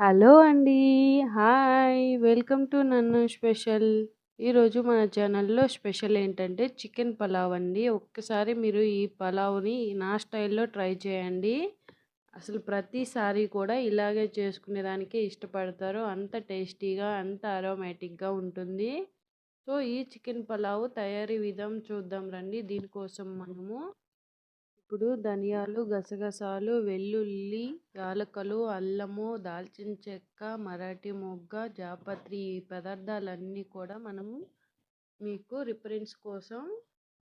Hello అండి. Hi! Welcome to నన్ను special. ఈరోజు మన ఛానల్‌లో స్పెషల్ ఏంటంటే చికెన్ పలావ్ అండి. ఒక్కసారి మీరు ఈ పలావ్‌ని నా స్టైల్‌లో ట్రై చేయండి. అసలు ప్రతిసారి కూడా ఇలాగే చేసుకునేదానికే ఇష్టపడతారు. అంత టేస్టీగా, అంత అరోమాటిక్‌గా ఉంటుంది. సో, ఈ చికెన్ పలావ్ తయారీ విధం చూద్దాం రండి. దీనికోసం మనము ఇప్పుడు ధనియాలు, గసగసాలు, వెల్లుల్లి, యాలకులు, అల్లము, దాల్చిన చెక్క, మరాఠీ మొగ్గ, జాపత్రి ఈ పదార్థాలన్నీ కూడా మనము మీకు రిఫరెన్స్ కోసం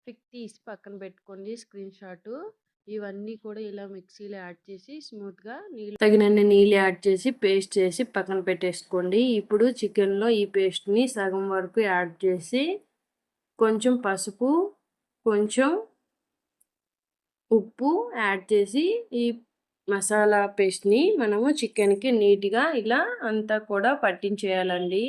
పిక్ తీసి పక్కన పెట్టుకోండి స్క్రీన్ షాటు ఇవన్నీ కూడా ఇలా మిక్సీలో యాడ్ చేసి స్మూత్‌గా నీళ్ళు తగినన్ని నీళ్ళు యాడ్ చేసి పేస్ట్ చేసి పక్కన పెట్టేసుకోండి. ఇప్పుడు చికెన్‌లో ఈ పేస్ట్‌ని సగం వరకు యాడ్ చేసి కొంచెం పసుపు, కొంచెం ఉప్పు యాడ్ చేసి ఈ మసాలా పేస్ట్‌ని మనము చికెన్‌కి నీట్‌గా ఇలా అంతా కూడా పట్టించేయాలండి.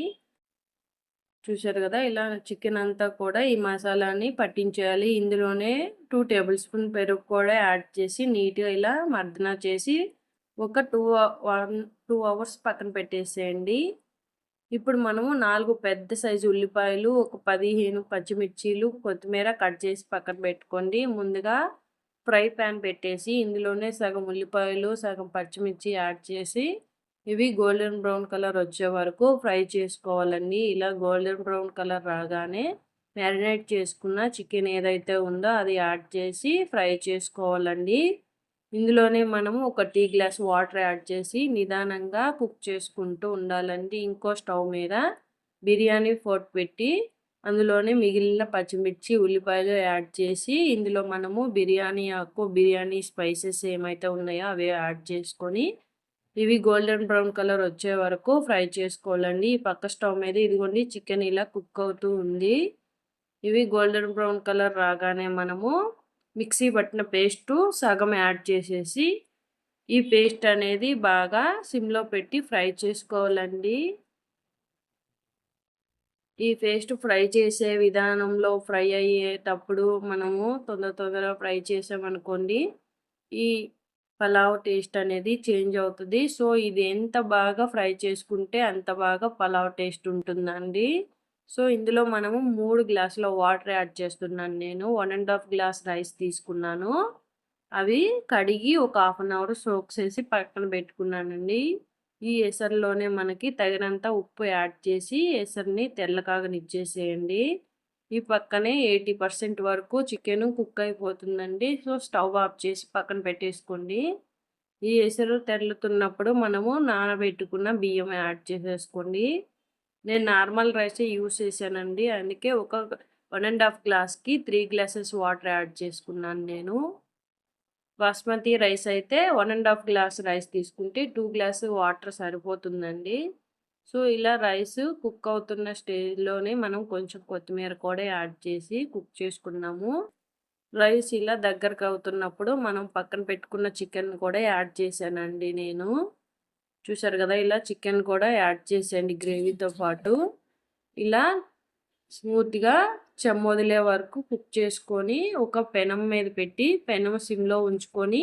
చూసారు కదా! ఇలా చికెన్ అంతా కూడా ఈ మసాలాని పట్టించేయాలి. ఇందులోనే టూ టేబుల్ స్పూన్ పెరుగు కూడా యాడ్ చేసి నీట్‌గా ఇలా మర్దన చేసి ఒక టూ వన్ టూ అవర్స్ పక్కన పెట్టేసేయండి. ఇప్పుడు మనము నాలుగు పెద్ద సైజు ఉల్లిపాయలు, ఒక 15 పచ్చిమిర్చీలు, కొత్తిమీర కట్ చేసి పక్కన పెట్టుకోండి. ముందుగా ఫ్రై పాన్ పెట్టేసి ఇందులోనే సగం ఉల్లిపాయలు, సగం పచ్చిమిర్చి యాడ్ చేసి ఇవి గోల్డెన్ బ్రౌన్ కలర్ వచ్చే వరకు ఫ్రై చేసుకోవాలండి. ఇలా గోల్డెన్ బ్రౌన్ కలర్ రాగానే మ్యారినేట్ చేసుకున్న చికెన్ ఏదైతే ఉందో అది యాడ్ చేసి ఫ్రై చేసుకోవాలండి. ఇందులోనే మనము ఒక టీ గ్లాస్ వాటర్ యాడ్ చేసి నిదానంగా కుక్ చేసుకుంటూ ఉండాలండి. ఇంకో స్టవ్ మీద బిర్యానీ ఫోర్ట్ పెట్టి అందులోనే మిగిలిన పచ్చిమిర్చి, ఉల్లిపాయలు యాడ్ చేసి ఇందులో మనము బిర్యానీ ఆకు, బిర్యానీ స్పైసెస్ ఏమైతే ఉన్నాయో అవి యాడ్ చేసుకొని ఇవి గోల్డెన్ బ్రౌన్ కలర్ వచ్చే వరకు ఫ్రై చేసుకోవాలండి. ఈ పక్క స్టవ్ మీద ఇదిగోండి చికెన్ ఇలా కుక్ అవుతూ ఉంది. ఇవి గోల్డెన్ బ్రౌన్ కలర్ రాగానే మనము మిక్సీ పట్టిన పేస్టు సగం యాడ్ చేసేసి ఈ పేస్ట్ అనేది బాగా సిమ్‌లో పెట్టి ఫ్రై చేసుకోవాలండి. ఈ పేస్ట్ ఫ్రై చేసే విధానంలో ఫ్రై అయ్యేటప్పుడు మనము తొందర తొందరగా ఫ్రై చేసామనుకోండి ఈ పలావ్ టేస్ట్ అనేది చేంజ్ అవుతుంది. సో, ఇది ఎంత బాగా ఫ్రై చేసుకుంటే అంత బాగా పలావ్ టేస్ట్ ఉంటుందండి. సో, ఇందులో మనము మూడు గ్లాసుల వాటర్ యాడ్ చేస్తున్నాను నేను. One and half glass rice తీసుకున్నాను. అవి కడిగి ఒక హాఫ్ అన్ అవర్ సోక్ చేసి పక్కన పెట్టుకున్నానండి. ఈ ఎసరులోనే మనకి తగినంత ఉప్పు యాడ్ చేసి ఎసరుని తెల్లకాగనిచ్చేసేయండి. ఈ పక్కనే 80% వరకు చికెను కుక్ అయిపోతుందండి. సో, స్టవ్ ఆఫ్ చేసి పక్కన పెట్టేసుకోండి. ఈ ఎసరు తెల్లుతున్నప్పుడు మనము నానబెట్టుకున్న బియ్యం యాడ్ చేసేసుకోండి. నేను నార్మల్ రైసే యూస్ చేశానండి. అందుకే ఒక వన్ అండ్ హాఫ్ గ్లాస్‌కి త్రీ గ్లాసెస్ వాటర్ యాడ్ చేసుకున్నాను నేను. బాస్మతి రైస్ అయితే one and half glass rice తీసుకుంటే టూ గ్లాస్ వాటర్ సరిపోతుందండి. సో, ఇలా రైస్ కుక్ అవుతున్న స్టేజ్‌లోనే మనం కొంచెం కొత్తిమీర కూడా యాడ్ చేసి కుక్ చేసుకున్నాము. రైస్ ఇలా దగ్గరకు అవుతున్నప్పుడు మనం పక్కన పెట్టుకున్న చికెన్ కూడా యాడ్ చేశానండి నేను. చూసారు కదా! ఇలా చికెన్ కూడా యాడ్ చేసేయండి గ్రేవీతో పాటు. ఇలా స్మూత్‌గా చెమ్మొదిలే వరకు కుక్ చేసుకొని ఒక పెనం మీద పెట్టి పెనం సిమ్‌లో ఉంచుకొని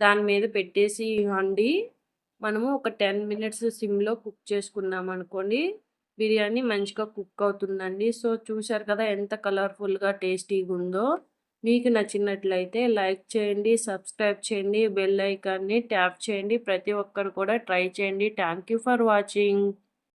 దాని మీద పెట్టేసి వండి మనము ఒక 10 మినిట్స్ సిమ్‌లో కుక్ చేసుకున్నామనుకోండి బిర్యానీ మంచిగా కుక్ అవుతుందండి. సో, చూసారు కదా! ఎంత కలర్‌ఫుల్‌గా టేస్టీగా ఉందో. మీకు నచ్చినట్లయితే లైక్ చేయండి, సబ్స్క్రైబ్ చేయండి, బెల్ ఐకాన్‌ని ట్యాప్ చేయండి. ప్రతి ఒక్కరు కూడా ట్రై చేయండి. Thank you for watching.